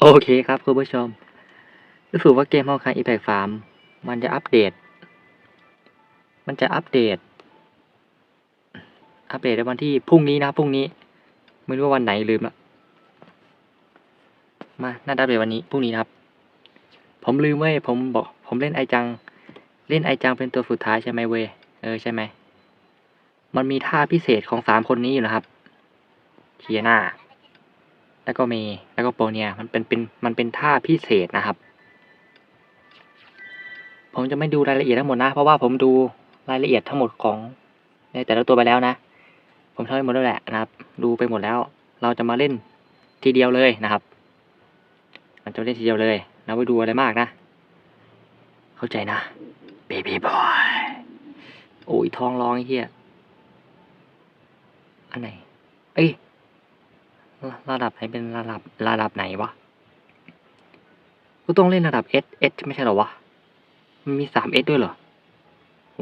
โอเคครับคุณผู้ชม รู้สึกว่าเกมฮอคายอีแพกฟาร์มมันจะอัปเดต มันจะอัปเดต อัปเดตในวันที่พรุ่งนี้นะพรุ่งนี้ ไม่รู้ว่าวันไหนลืมละมาน่าจะอัปเดตวันนี้พรุ่งนี้นะครับ ผมลืมเว้ยผมบอก ผมเล่นไอจัง เล่นไอจังเป็นตัวสุดท้ายใช่ไหมเว้ยเออใช่ไหมมันมีท่าพิเศษของสามคนนี้อยู่นะครับเคียนา แล้วก็เมย์แล้วก็โปเนียมันเป็นเป็นมันเป็นท่าพิเศษนะครับ ผมจะไม่ดูรายละเอียดทั้งหมดนะ เพราะว่าผมดูรายละเอียดทั้งหมดของในแต่ละตัวไปแล้วนะ ผมทำไปหมดแล้วแหละนะครับ ดูไปหมดแล้ว เราจะมาเล่นทีเดียวเลยนะครับมันจะเล่นทีเดียวเลยเราไม่ดูอะไรมากนะ เข้าใจนะ baby boy โอ้ยทองร้องไอ้เหี้ยอันไหน เอ้ย ระดับไหนเป็นระดับระดับไหนวะ กูต้องเล่นระดับ S S ไม่ใช่หรอวะ มันมีสาม S ด้วยเหรอ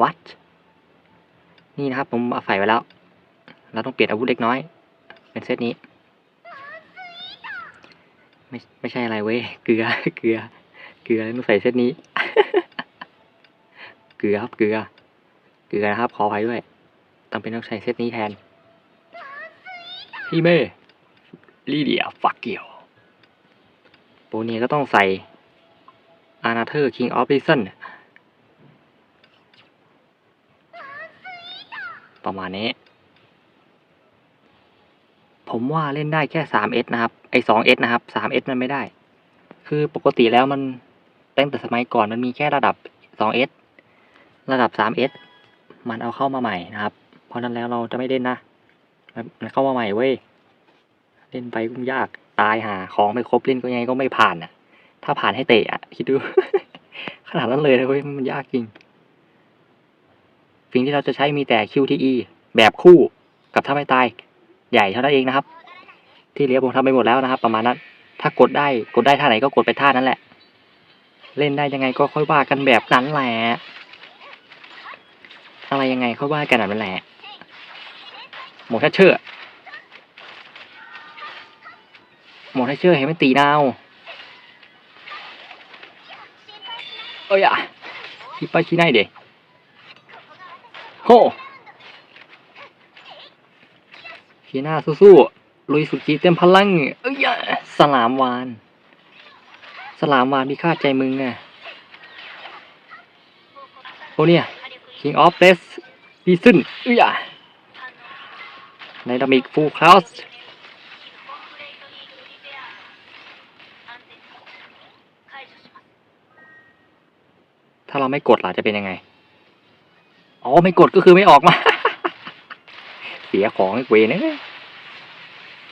What นี่นะครับ ผมเอาใส่ไว้แล้ว เราต้องเปลี่ยนอาวุธเล็กน้อย เป็นเซตนี้ ไม่ไม่ใช่อะไรเว้ย เกลือ เกลือ เกลือแล้วต้องใส่เซตนี้ เกลือครับ เกลือ เกลือนะครับ ขออภัยด้วย ต้องเป็นต้องใช้เซตนี้แทน พี่เม่ ลีเดียฟักเกียวโปเนียก็ต้องใส่อานาเธอร์คิงออฟลิซันประมาณนี้ ผมว่าเล่นได้แค่ 3S นะครับ ไอ้ 2S นะครับ 3S มันไม่ได้ คือปกติแล้วมันตั้งแต่สมัยก่อนมันมีแค่ระดับ 2S ระดับ 3S มันเอาเข้ามาใหม่นะครับ เพราะนั้นแล้วเราจะไม่เล่นนะ มันเข้ามาใหม่เว้ย เล่นไปก็ยากตายหาของไม่ครบเล่นก็ยังไงก็ไม่ผ่านอะ ถ้าผ่านให้เตะอะคิดดู ขนาดนั้นเลยนะเว้ยมันยากจริงสิ่งที่เราจะใช้มีแต่ QTE แบบคู่กับถ้าไม่ตายใหญ่เท่านั้นเองนะครับ ที่เหลือผมทำไปหมดแล้วนะครับ ประมาณนั้น ถ้ากดได้กดได้ท่าไหนก็กดไปท่านั้นแหละ เล่นได้ยังไงก็ค่อยว่ากันแบบนั้นแหละอะไรยังไงค่อยว่ากันแบบนั้นแหละหมดถ้าเชื่อ หมดให้เชื่อเห็นมันตีดาวเอ้ยอะพี่ไปชี้ไหนเด็โฮชี้หน้าสู้ๆลุยสุดขีดเต็มพลัง เอ้ยอะสลามวาน สลามวานมีค่าใจมึงอะ โอ้เนี่ย King of d e a t h Season เอ้ยอะในดามิกฟูลคลาส ถ้าเราไม่กดล่ะจะเป็นยังไง อ๋อไม่กดก็คือไม่ออกมา เสียของเวเนี่ย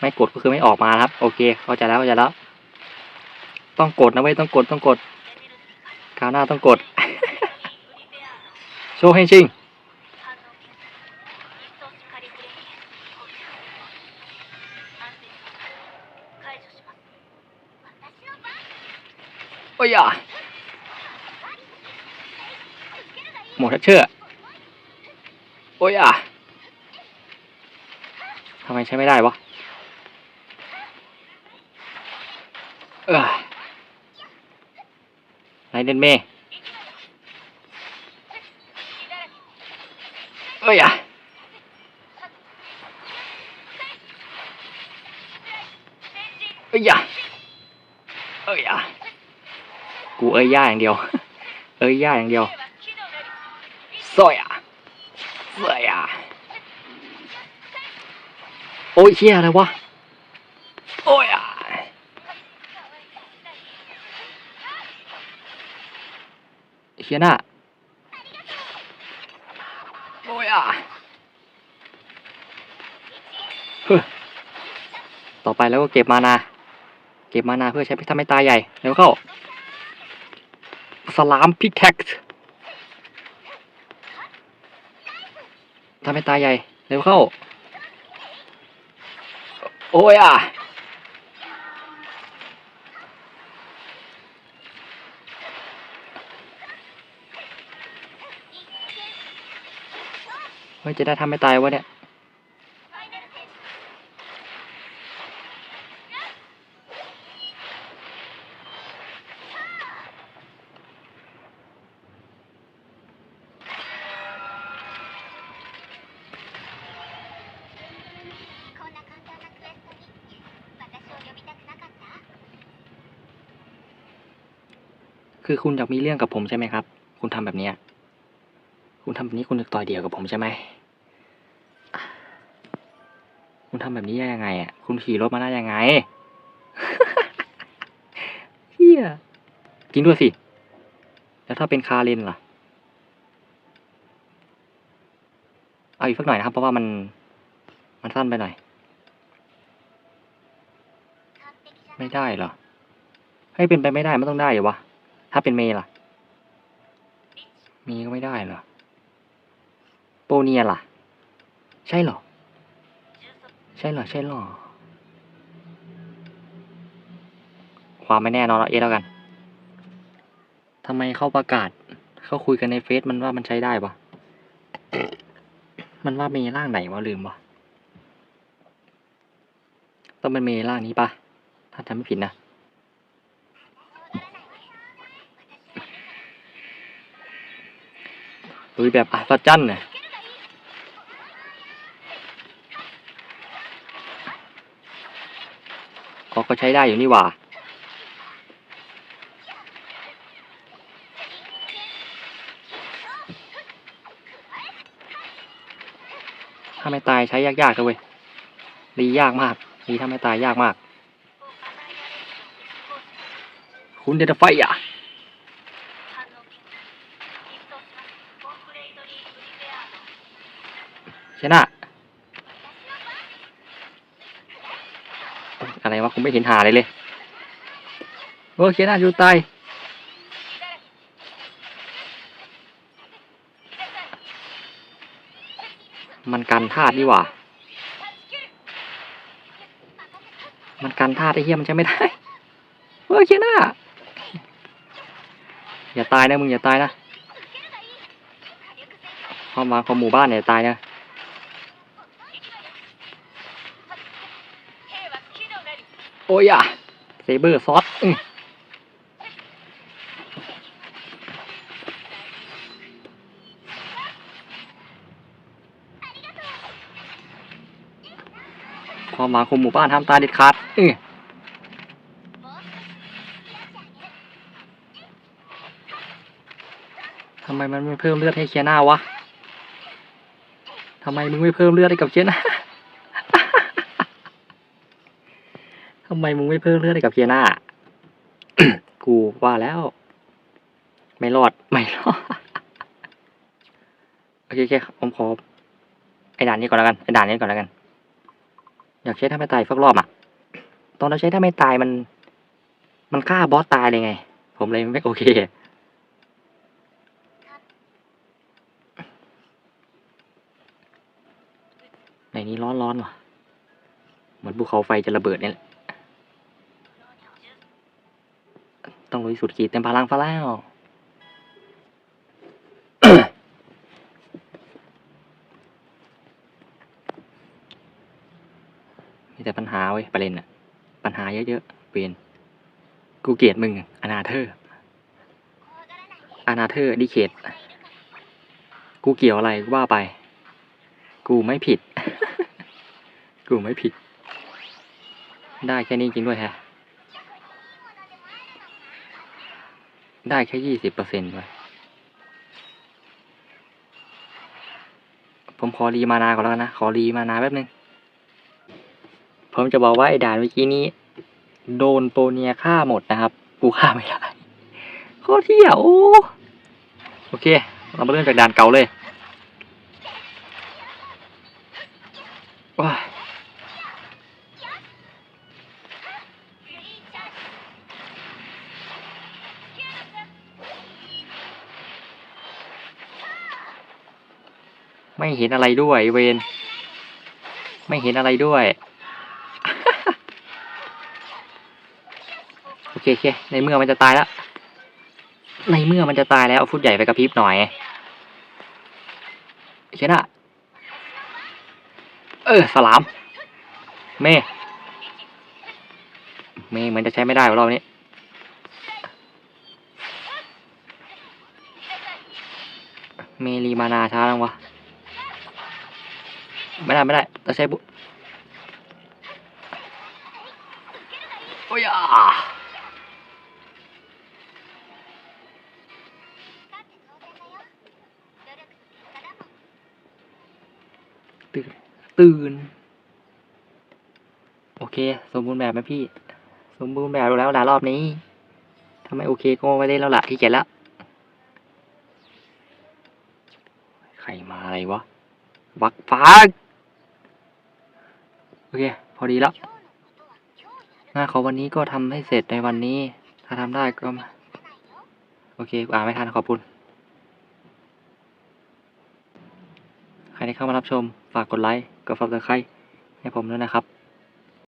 ไม่กดก็คือไม่ออกมาครับ โอเค เข้าใจแล้วเข้าใจแล้ว ต้องกดนะเว้ยต้องกดต้องกดคราวหน้าต้องกด โชว์ให้จริงโอ้ยอะ หมดทัชเชอโอ้ยอะทำไมใช้ไม่ได้วะเออไรเดนเมย์เอ้ยอะเอ้ยอะเอ้ยอะกูเอ้ยย่าอย่างเดียว เอ้ยย่าอย่างเดียว สอยอะสอยอะโอ้ยเชี่ยอะไรวะ โอ้ยอะเชี่ยน่ะโอ้ยอะเฮ้ยต่อไปแล้วก็เก็บมานา เก็บมานาเพื่อใช้ไปทำให้ตายใหญ่เร็วเข้า สลามพิกแท็ก ทำให้ตาใหญ่ เร็วเข้า โอ้ยอะ เฮ้ย จะได้ทำให้ตายวะเนี่ย คือคุณอยากมีเรื่องกับผมใช่ไหมครับ คุณทำแบบเนี้ยคุณทำแบบนี้คุณจะต่อยเดียวกับผมใช่ไหม คุณทำแบบนี้ได้ยังไงอะ คุณขี่รถมาได้ยังไงเฮียจริงด้วยสิ แล้วถ้าเป็นคาเลนล่ะ เอาอีกสักหน่อยนะครับ เพราะว่ามัน มันสั้นไปหน่อย ไม่ได้เหรอ ให้เป็นไปไม่ได้ มันต้องได้เหรอวะ ถ้าเป็นเมย์ล่ะเมย์ก็ไม่ได้เหรอ โปเนียล่ะ ใช่เหรอ ใช่เหรอ ใช่เหรอ ความไม่แน่นอนเอาเอแล้วกัน ทำไมเขาประกาศ เขาคุยกันในเฟซมันว่ามันใช้ได้ปะมันว่าเมย์ร่างไหนวะลืมวะต้องเป็นเมย์ร่างนี้ปะถ้าจำไม่ผิดนะ ลุยแบบอัศจรรย์เนี่ยก็ก็ใช้ได้อยู่นี่หว่าถ้าไม่ตายใช้ยากๆเลยเว้ยรียากมากรีถ้าไม่ตายยากมาก คุณเดนไฟอะ ชนะ อะไรวะคุณไม่เห็นหาเลยเลยโอเคนะอยู่ตายมันกันธาตุนี่หว่า มันกันธาตุไอ้เหี้ยมันใช้ไม่ได้โอเคนะอย่าตายนะมึงอย่าตายนะเข้ามาของหมู่บ้านเนี่ยอย่าตายนะ โอ้ยอะเซเบอร์ซอสอื้อความหวังของหมู่บ้านห้ามตาเด็ดขาดอื้อทำไมมันไม่เพิ่มเลือดให้เคียนาวะทำไมมึงไม่เพิ่มเลือดให้กับเคียนา ทำไมมึงไม่เพิ่มเลือดให้กับเคียน่ากูว่าแล้ว ไม่รอด ไม่รอด โอเคโอเคผมขอไอ้ด่านนี้ก่อนแล้วกัน ไอ้ด่านนี้ก่อนแล้วกัน อยากใช้ถ้าไม่ตายสักรอบอะ ตอนเราใช้ถ้าไม่ตายมัน มันฆ่าบอสตายเลยไง ผมเลยไม่โอเค ในนี้ร้อนร้อนว่ะ เหมือนภูเขาไฟจะระเบิดเนี่ยแหละ ต้องลุยสุดขีดเต็มพลังฟ้าแล้ว มีแต่ปัญหาเว้ยประเด็นอะปัญหาเยอะๆเวียนกูเกลียดมึงอนาเธอร์อนาเธอร์ดิเคทกูเกี่ยวอะไรกูว่าไป กูไม่ผิด กูไม่ผิด ได้แค่นี้จริงด้วยแฮะ ได้แค่ยี่สิบเปอร์เซ็นต์ไว้ยผมขอรีมานาก่อนแล้วนะ ขอรีมานาแป๊บนึง ผมจะบอกว่าไอ้ด่านเมื่อกี้นี้ โดนโปเนียฆ่าหมดนะครับ กูฆ่าไม่ได้โคตรเที่ยโอ้โอเค เรามาเริ่มจากด่านเก่าเลยว้า ไม่เห็นอะไรด้วยเวนไม่เห็นอะไรด้วย โอเคโอเคในเมื่อมันจะตายแล้ว ในเมื่อมันจะตายแล้วเอาฟุตใหญ่ไปกระพริบหน่อยเชนะเออสลาม เมเมเหมือนจะใช้ไม่ได้รอบนี้เมรีมานาช้าลังวะ ไม่ได้ไม่ได้ต้องใช้บุโอ้ยตื่น ตื่น โอเค สมบูรณ์แบบไหมพี่ สมบูรณ์แบบแล้วหลารอบนี้ทำไมโอเคก็ไม่ได้แล้วล่ะที่เก็ยจละใครมาอะไรวะ วักฟ้า เค พอดีแล้วงานของวันนี้ก็ทำให้เสร็จในวันนี้ ถ้าทำได้ก็มาโอเค อ่านไม่ทันขอบคุณ ใครที่เข้ามารับชม ฝากกดไลค์ กดซับสไคร้ให้ผมด้วยนะครับ